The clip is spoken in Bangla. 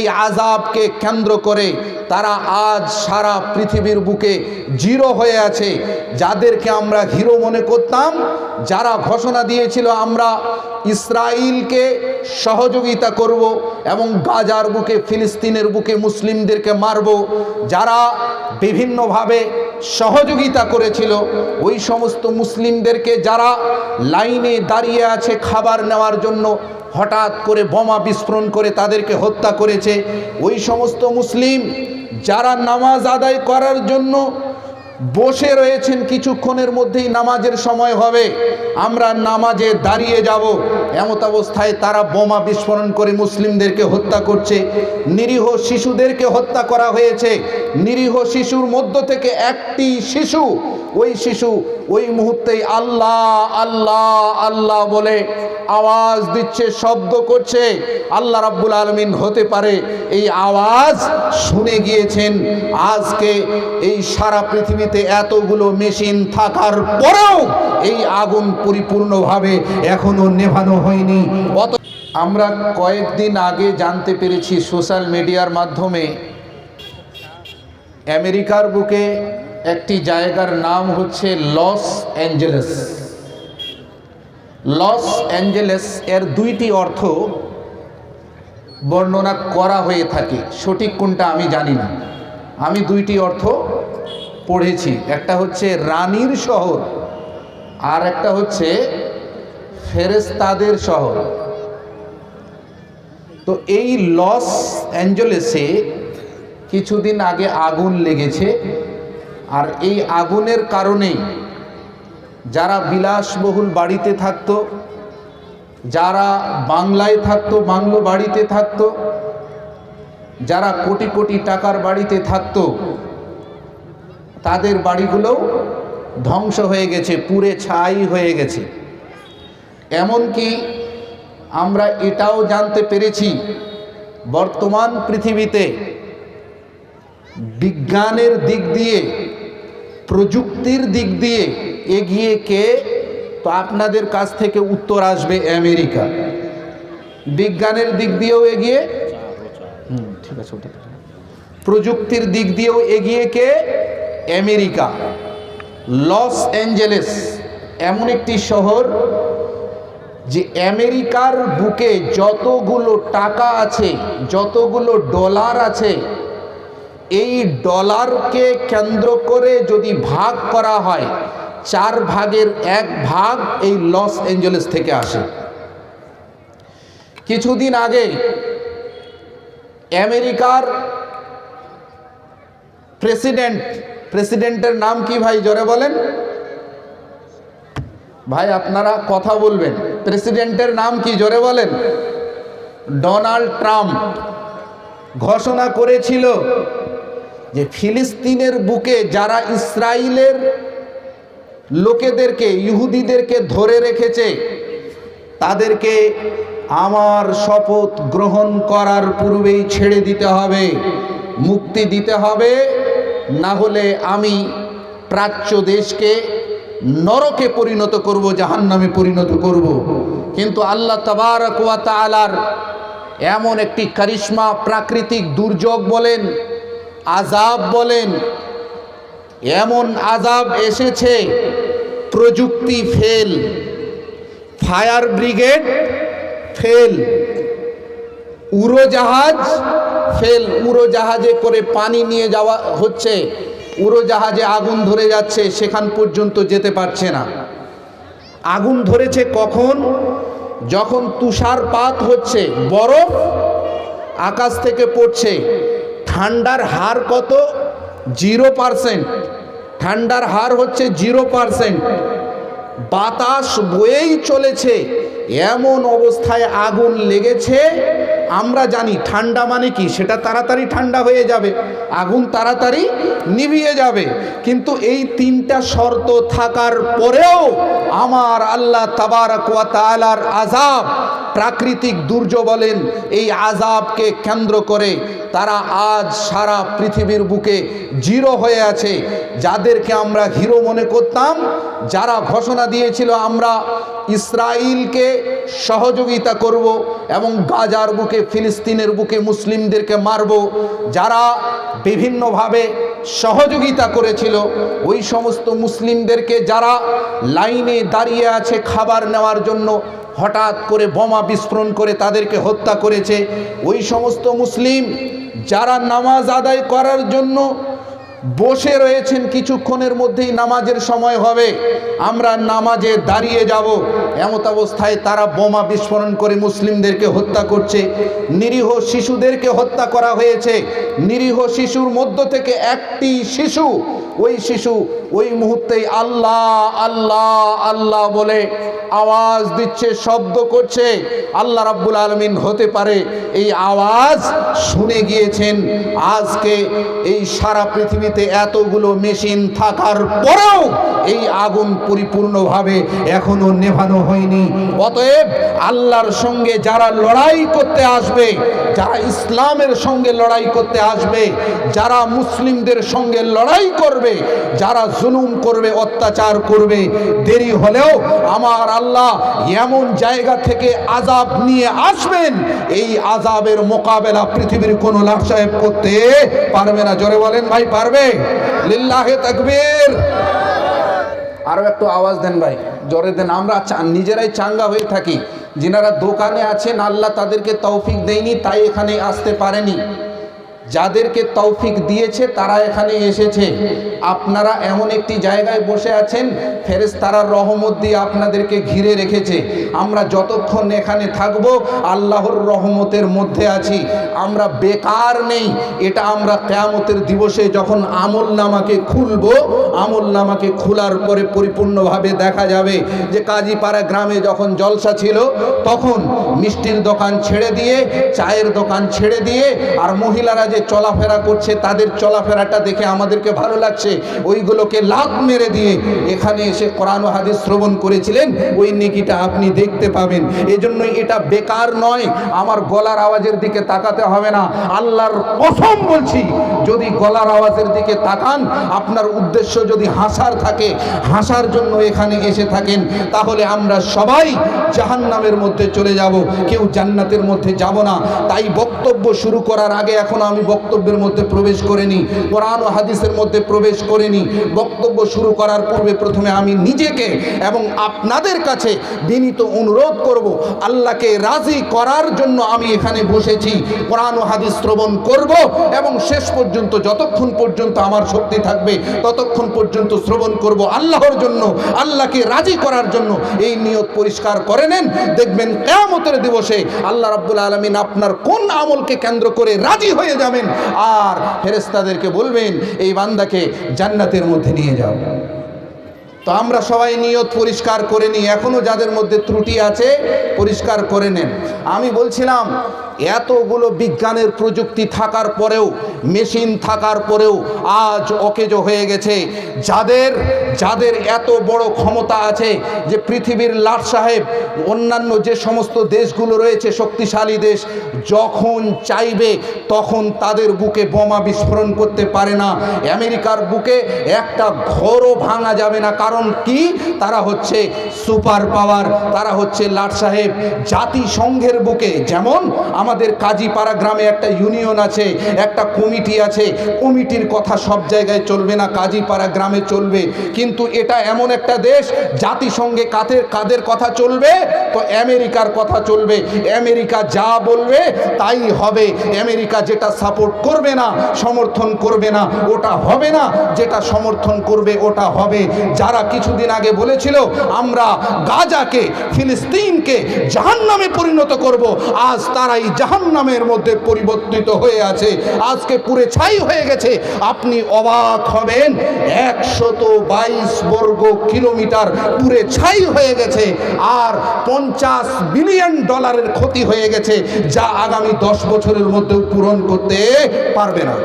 এই আজাবকে কেন্দ্র করে তারা আজ সারা পৃথিবীর বুকে জিরো হয়ে আছে। যাদেরকে আমরা হিরো মনে করতাম, যারা ঘোষণা দিয়েছিল আমরা ইসরায়েলকে সহযোগিতা করব এবং গাজার বুকে, ফিলিস্তিনের বুকে মুসলিমদেরকে মারব, যারা বিভিন্নভাবে সহযোগিতা করেছিল। ওই সমস্ত মুসলিমদেরকে যারা লাইনে দাঁড়িয়ে আছে খাবার নেওয়ার জন্য হঠাৎ করে বোমা বিস্ফোরণ করে তাদেরকে হত্যা করেছে। ওই সমস্ত মুসলিম যারা নামাজ আদায় করার জন্য বসে রয়েছেন, কিছুক্ষণের মধ্যেই নামাজের সময় হবে। আমরা নামাজে দাঁড়িয়ে যাব। এমত অবস্থায় তারা বোমা বিস্ফোরণ করে মুসলিমদেরকে হত্যা করছে। নিরীহ শিশুদেরকে হত্যা করা হয়েছে। নিরীহ শিশুর মধ্য থেকে একটি শিশু, ওই শিশু ওই মুহূর্তেই আল্লাহ আল্লাহ আল্লাহ বলে আওয়াজ দিচ্ছে, শব্দ করছে। আল্লাহ রাব্বুল আলমিন হতে পারে এই আওয়াজ শুনে গিয়েছেন, আজকে এই সারা পৃথিবীতে এতগুলো মেশিন থাকার পরেও এই আগুন পরিপূর্ণভাবে এখনও নেভানো হয়নি। অত আমরা কয়েকদিন আগে জানতে পেরেছি সোশ্যাল মিডিয়ার মাধ্যমে আমেরিকার বুকে একটি জায়গার নাম হচ্ছে লস অ্যাঞ্জেলেস। লস অ্যাঞ্জেলেস এর দুইটি অর্থ বর্ণনা করা হয়ে থাকে। সঠিক কোনটা আমি জানি না। আমি দুইটি অর্থ পড়েছি। একটা হচ্ছে রানীর শহর, আর একটা হচ্ছে ফেরেস্তাদের শহর। তো এই লস অ্যাঞ্জেলেসে কিছুদিন আগে আগুন লেগেছে, আর এই আগুনের কারণেই যারা বিলাসবহুল বাড়িতে থাকতো, যারা বাংলায় থাকতো, বাংলো বাড়িতে থাকতো, যারা কোটি কোটি টাকার বাড়িতে থাকতো, তাদের বাড়িগুলোও ধ্বংস হয়ে গেছে পুরে ছাই হয়ে গেছে। এমনকি আমরা এটাও জানতে পেরেছি, বর্তমান পৃথিবীতে বিজ্ঞানের দিক দিয়ে, প্রযুক্তির দিক দিয়ে এগিয়ে কে? তো আপনাদের কাছ থেকে উত্তর আসবে আমেরিকা। বিজ্ঞানের দিক দিয়েও এগিয়ে। ঠিক আছে, ওটা প্রযুক্তির দিক দিয়েও এগিয়ে কে? আমেরিকা। লস অ্যাঞ্জেলেস এমন একটি শহর যে আমেরিকার বুকে যতগুলো টাকা আছে, যতগুলো ডলার আছে, এই ডলারকে কেন্দ্র করে যদি ভাগ করা হয় চার ভাগের এক ভাগ এই লস অ্যাঞ্জেলেস থেকে আসে। কিছুদিন আগে আমেরিকার প্রেসিডেন্ট, প্রেসিডেন্টের নাম কি ভাই, জোরে বলেন? ভাই, আপনারা কথা বলবেন। প্রেসিডেন্টের নাম কি, জোরে বলেন? ডোনাল্ড ট্রাম্প ঘোষণা করেছিল যে ফিলিস্তিনের বুকে যারা ইসরায়েলের লোকেদেরকে, ইহুদিদেরকে ধরে রেখেছে। তাদেরকে আমার শপথ গ্রহণ করার পূর্বেই ছেড়ে দিতে হবে, মুক্তি দিতে হবে, না হলে আমি প্রাচ্য দেশকে নরকে পরিণত করব, জাহান্নামে পরিণত করব। কিন্তু আল্লাহ তাবারক ওয়া এমন একটি কারিশমা, প্রাকৃতিক দুর্যোগ বলেন আজাব বলেন এমন আজাব এসেছে, প্রযুক্তি ফেল, ফায়ার ব্রিগেড ফেল, উড়োজাহাজ ফেল, উড়োজাহাজে করে পানি নিয়ে যাওয়া হচ্ছে, উড়োজাহাজে আগুন ধরে যাচ্ছে, সেখান পর্যন্ত যেতে পারছে না। আগুন ধরেছে কখন? যখন তুষারপাত হচ্ছে, বরফ আকাশ থেকে পড়ছে, ঠান্ডার হার কত? Zero percent. ঠান্ডার হার হচ্ছে জিরো পারসেন্ট। বাতাস বয়েই চলেছে, এমন অবস্থায় আগুন লেগেছে, আমরা জানি ঠান্ডা মানে কি, সেটা তাড়াতাড়ি ঠান্ডা হয়ে যাবে, আগুন তাড়াতাড়ি নিভিয়ে যাবে। কিন্তু এই তিনটা শর্ত থাকার পরেও আমার আল্লাহ তাবারক ওয়া তাআলার আজাব প্রাকৃতিক দুর্যোগ বলেন এই আজাবকে কেন্দ্র করে তারা আজ সারা পৃথিবীর বুকে জিরো হয়ে আছে। যাদেরকে আমরা হিরো মনে করতাম, যারা ঘোষণা দিয়েছিল আমরা ইসরায়েলকে সহযোগিতা করব এবং গাজার বুকে, ফিলিস্তিনের বুকে মুসলিমদেরকে মারব, যারা বিভিন্নভাবে সহযোগিতা করেছিল। ওই সমস্ত মুসলিমদেরকে যারা লাইনে দাঁড়িয়ে আছে খাবার নেওয়ার জন্য হঠাৎ করে বোমা বিস্ফোরণ করে তাদেরকে হত্যা করেছে। ওই সমস্ত মুসলিম যারা নামাজ আদায় করার জন্য বসে রয়েছেন, কিছুক্ষণের মধ্যেই নামাজের সময় হবে। আমরা নামাজে দাঁড়িয়ে যাব। এমত অবস্থায় তারা বোমা বিস্ফোরণ করে মুসলিমদেরকে হত্যা করছে। নিরীহ শিশুদেরকে হত্যা করা হয়েছে। নিরীহ শিশুর মধ্য থেকে একটি শিশু ওই শিশু ওই মুহূর্তেই আল্লাহ আল্লাহ আল্লাহ বলে আওয়াজ দিচ্ছে, শব্দ করছে। আল্লাহ রাব্বুল আলমিন হতে পারে এই আওয়াজ শুনে গিয়েছেন। আজকে এই সারা পৃথিবীতে এতগুলো মেশিন থাকার পরেও এই আগুন পরিপূর্ণভাবে এখনও নেভানো হয়নি। অতএব আল্লাহর সঙ্গে যারা লড়াই করতে আসবে, যারা ইসলামের সঙ্গে লড়াই করতে আসবে, যারা মুসলিমদের সঙ্গে লড়াই করবে যারা জুলুম করবে, অত্যাচার করবে, দেরি হলেও আমার আল্লাহ এমন জায়গা থেকে আজাব নিয়ে আসবেন, এই আজাবের মোকাবেলা পৃথিবীর কোনো লাভ সাহেব করতে পারবে না। জোরে বলেন, ভাই, পারবে? লিল্লাহে তাকবীর। আরও একটু আওয়াজ দেন ভাই, জোরে দেন। আমরা নিজেরাই চাঙ্গা হয়ে থাকি। যিনারা দোকানে আছেন, আল্লাহ তাদেরকে তৌফিক দেয়নি, তাই এখানে আসতে পারেনি। যাদেরকে তৌফিক দিয়েছে, তারা এখানে এসেছে। আপনারা এমন একটি জায়গায় বসে আছেন ফেরেস তারা রহমত দিয়ে আপনাদেরকে ঘিরে রেখেছে। আমরা যতক্ষণ এখানে থাকব, আল্লাহর রহমতের মধ্যে আছি। আমরা বেকার নেই, এটা আমরা কেয়ামতের দিবসে যখন আমল নামাকে খুলব, আমল নামাকে খোলার পরে পরিপূর্ণভাবে দেখা যাবে যে কাজীপাড়া গ্রামে যখন জলসা ছিল, তখন মিষ্টির দোকান ছেড়ে দিয়ে, চায়ের দোকান ছেড়ে দিয়ে, আর মহিলারা যে চলাফেরা করছে, তাদের চলাফেরাটা দেখে আমাদেরকে ভালো লাগছে। ওইগুলোকে লাভ মেরে দিয়ে এখানে এসে কোরআন হাদিস শ্রবণ করেছিলেন, ওই নেকিটা আপনি দেখতে পাবেন। এজন্য এটা বেকার নয়, আমার গলার আওয়াজের দিকে তাকাতে হবে না। আল্লাহর কসম বলছি, যদি গলার আওয়াজের দিকে তাকান, আপনার উদ্দেশ্য যদি হাসার থাকে, হাসার জন্য এখানে এসে থাকেন, তাহলে আমরা সবাই জাহান্নামের মধ্যে চলে যাব, কেউ জান্নাতের মধ্যে যাব না। তাই বক্তব্য শুরু করার আগে এখন আমি বক্তব্যের মধ্যে প্রবেশ করিনি, কোরআন ও হাদিসের মধ্যে প্রবেশ করিনি। বক্তব্য শুরু করার পূর্বে প্রথমে আমি নিজেকে এবং আপনাদের কাছে বিনীত অনুরোধ করব, আল্লাহকে রাজি করার জন্য আমি এখানে বসেছি। কোরআন হাদিস শ্রবণ করব এবং শেষ পর্যন্ত, যতক্ষণ পর্যন্ত আমার শক্তি থাকবে, ততক্ষণ পর্যন্ত শ্রবণ করব আল্লাহর জন্য, আল্লাহকে রাজি করার জন্য। এই নিয়ত পরিষ্কার করে নেন। দেখবেন কেয়ামতের দিবসে আল্লাহ রাব্বুল আলমিন আপনার কোন আমলকে কেন্দ্র করে রাজি হয়ে যাবেন। আর ফেরেস্তাদেরকে বলবেন, এই বান্দাকে জান্নাতের মধ্যে নিয়ে যাও। তো আমরা সবাই নিয়ত পরিষ্কার করে নিই। এখনও যাদের মধ্যে ত্রুটি আছে, পরিষ্কার করে নেন। আমি বলছিলাম, এতগুলো বিজ্ঞানের প্রযুক্তি থাকার পরেও, মেশিন থাকার পরেও আজ অকেজো হয়ে গেছে। যাদের যাদের এত বড় ক্ষমতা আছে যে পৃথিবীর লাট সাহেব, অন্যান্য যে সমস্ত দেশগুলো রয়েছে, শক্তিশালী দেশ, যখন চাইবে, তখন তাদের বুকে বোমা বিস্ফোরণ করতে পারে না। আমেরিকার বুকে একটা ঘরও ভাঙা যাবে না, কারণ কি? তারা হচ্ছে সুপার পাওয়ার, তারা হচ্ছে লাট সাহেব। জাতিসংঘের বুকে যেমন আমাদের কাজীপাড়া গ্রামে একটা ইউনিয়ন আছে, একটা কমিটি আছে, কমিটির কথা সব জায়গায় চলবে না, কাজীপাড়া গ্রামে চলবে। কিন্তু এটা এমন একটা দেশ, জাতিসংঘে কাদের কাদের কথা চলবে? তো আমেরিকার কথা চলবে। আমেরিকা যা বলবে তাই হবে। আমেরিকা যেটা সাপোর্ট করবে না, সমর্থন করবে না, ওটা হবে না। যেটা সমর্থন করবে, ওটা হবে। যারা কিছুদিন আগে বলেছিল, আমরা গাজাকে, ফিলিস্তিনকে জাহান্নামে পরিণত করব। আজ তারাই জাহান্নামের মধ্যে পরিবর্তিত হয়ে আছে। আজকে পুরে ছাই হয়ে গেছে। আপনি অবাক হবেন, একশত বাইশ বর্গ কিলোমিটার পুরে ছাই হয়ে গেছে আর পঞ্চাশ বিলিয়ন ডলারের ক্ষতি হয়ে গেছে, যা আগামী দশ বছরের মধ্যেও পূরণ করতে পারবে না।